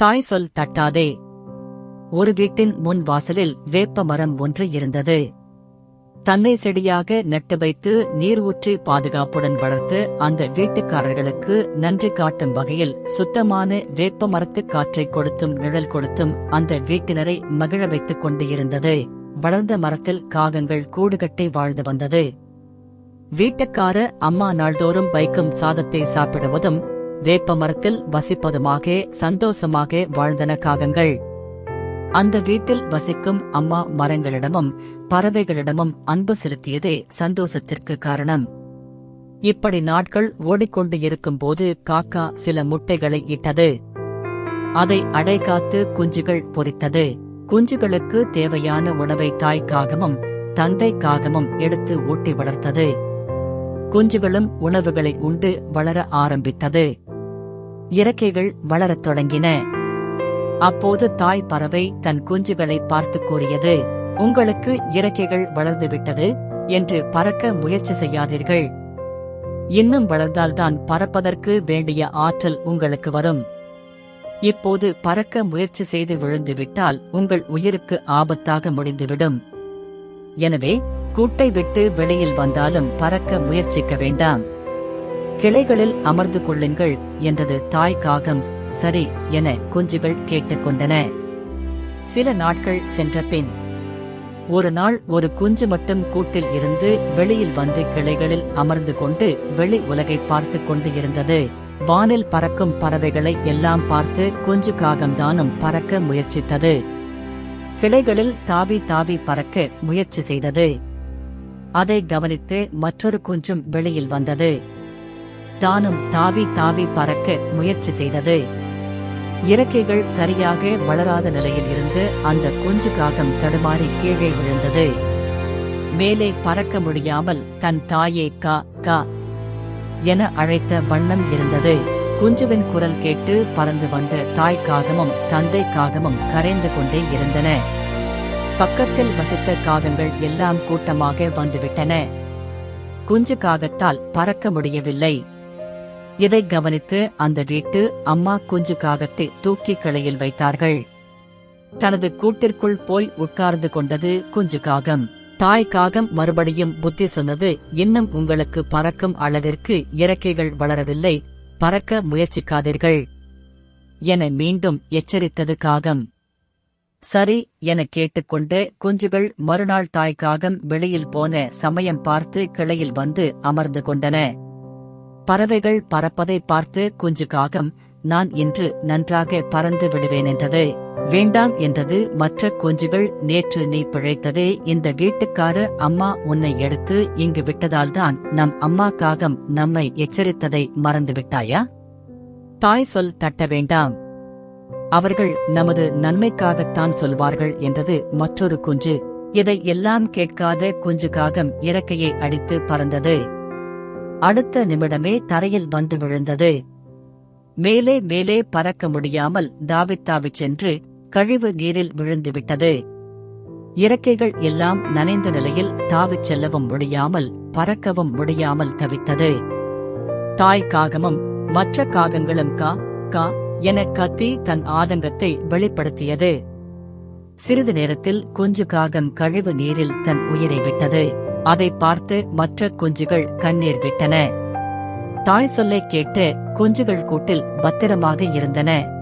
தாய் சொல் தட்டாதே. ஒரு வீட்டின் முன் வாசலில் வேப்ப மரம் ஒன்று இருந்தது. தன்னை செடியாக நட்டு வைத்து நீர் ஊற்றி பாதுகாப்புடன் வளர்த்து அந்த வீட்டுக்காரர்களுக்கு நன்றி காட்டும் வகையில் சுத்தமான வேப்ப மரத்து காற்றை கொடுத்தும் நிழல் கொடுத்தும் அந்த வீட்டினரை மகிழ வைத்துக் கொண்டு இருந்தது வளர்ந்த மரத்தில் காகங்கள் கூடுகட்டி வாழ்ந்து வந்தது. வீட்டுக்கார அம்மா நாள்தோறும் வைக்கும் சாதத்தை சாப்பிடுவதும் வேப்பமரத்தில் வசிப்பதுமாக சந்தோஷமாக வாழ்ந்தன காகங்கள். அந்த வீட்டில் வசிக்கும் அம்மா மரங்களிடமும் பறவைகளிடமும் அன்பு செலுத்தியதே சந்தோஷத்திற்கு காரணம். இப்படி நாட்கள் ஓடிக்கொண்டு இருக்கும்போது காக்கா சில முட்டைகளை இட்டது. அதை அடைகாத்து குஞ்சுகள் பொரித்தது குஞ்சுகளுக்கு தேவையான உணவை தாய் காகமும் தந்தை காகமும் எடுத்து ஊட்டி வளர்த்தது. குஞ்சுகளும் உணவுகளை உண்டு வளர ஆரம்பித்தது. இறக்கைகள் வளரத் தொடங்கின. அப்போது தாய் பறவை தன் குஞ்சுகளை பார்த்து கூறியது உங்களுக்கு இறக்கைகள் வளர்ந்துவிட்டது என்று பறக்க முயற்சி செய்யாதீர்கள். இன்னும் வளர்ந்தால்தான் பறப்பதற்கு வேண்டிய ஆற்றல் உங்களுக்கு வரும். இப்போது பறக்க முயற்சி செய்து விழுந்துவிட்டால் உங்கள் உயிருக்கு ஆபத்தாக முடிந்துவிடும். எனவே கூட்டை விட்டு வெளியில் வந்தாலும் பறக்க முயற்சிக்க வேண்டாம். கிளைகளில் அமர்ந்து கொள்ளுங்கள் என்றது தாய் காகம் சரி என குஞ்சுகள் கேட்டுக்கொண்டன. சில நாட்கள் சென்ற பின் ஒரு நாள் ஒரு குஞ்சு மட்டும் கூட்டில் இருந்து வெளியில் வந்து கிளைகளில் அமர்ந்து கொண்டு வெளி உலகை பார்த்து கொண்டு இருந்தது. வானில் பறக்கும் பறவைகளை எல்லாம் பார்த்து குஞ்சு காகம்தானும் பறக்க முயற்சித்தது. கிளைகளில் தாவி தாவி பறக்க முயற்சி செய்தது. அதை கவனித்து மற்றொரு குஞ்சும் வெளியில் வந்தது. தானும் தாவி தாவி பறக்க முயற்சி செய்தது. இறக்கைகள் சரியாக வளராத நிலையில் இருந்து அந்த குஞ்சு காகம் தடுமாறி கீழே விழுந்தது. மேலே பறக்க முடியாமல் தன் தாயே கா கா என அழைத்த வண்ணம் இருந்தது. குஞ்சுவின் குரல் கேட்டு பறந்து வந்த தாய் காகமும் தந்தை காகமும் கரைந்து கொண்டே இருந்தன. பக்கத்தில் வசித்த காகங்கள் எல்லாம் கூட்டமாக வந்துவிட்டன. குஞ்சு காகத்தால் பறக்க முடியவில்லை. இதை கவனித்து அந்த வீட்டு அம்மா குஞ்சு காகத்தை தூக்கி கிளையில் வைத்தார்கள். தனது கூட்டிற்குள் போய் உட்கார்ந்து கொண்டது குஞ்சு காகம் தாய் காகம் மறுபடியும் புத்தி சொன்னது இன்னும் உங்களுக்கு பறக்கும் அளவிற்கு இறக்கைகள் வளரவில்லை பறக்க முயற்சிக்காதீர்கள். என மீண்டும் எச்சரித்தது காகம். சரி என கேட்டுக்கொண்டு குஞ்சுகள் மறுநாள் தாய் காகம் வெளியில் போன சமயம் பார்த்து கிளையில் வந்து அமர்ந்து கொண்டன. பறவைகள் பறப்பதை பார்த்து குஞ்சு காகம் நான் இன்று நன்றாக பறந்து விடுவேன் என்றது. வேண்டாம் என்றது. மற்ற குஞ்சுகள் நேற்று நீ பிழைத்ததே. இந்த வீட்டுக்கார அம்மா உன்னை எடுத்து இங்கு விட்டதால்தான் நம் அம்மா காகம் நம்மை எச்சரித்ததை மறந்துவிட்டாயா? தாய் சொல் தட்ட வேண்டாம். அவர்கள் நமது நன்மைக்காகத்தான் சொல்வார்கள் என்றது மற்றொரு குஞ்சு. இதை எல்லாம் கேட்காத குஞ்சு காகம் இறக்கையை அடித்து பறந்தது. அடுத்த நிமிடமே தரையில் வந்து விழுந்தது. மேலே மேலே பறக்க முடியாமல் தாவித்தாவி சென்று கழிவு நீரில் விழுந்துவிட்டது இறக்கைகள் எல்லாம் நனைந்த நிலையில் தாவிச் செல்லவும் முடியாமல் பறக்கவும் முடியாமல் தவித்தது. தாய் காகமும் மற்ற காகங்களும் கா கா என கத்தி தன் ஆதங்கத்தை வெளிப்படுத்தியது. சிறிது நேரத்தில் குஞ்சு காகம் கழிவு நீரில் தன் உயிரை விட்டது. அதை பார்த்து மற்ற குஞ்சுகள் கண்ணீர் விட்டன. தாய் சொல்லை கேட்டு குஞ்சுகள் கூட்டில் பத்திரமாக இருந்தன.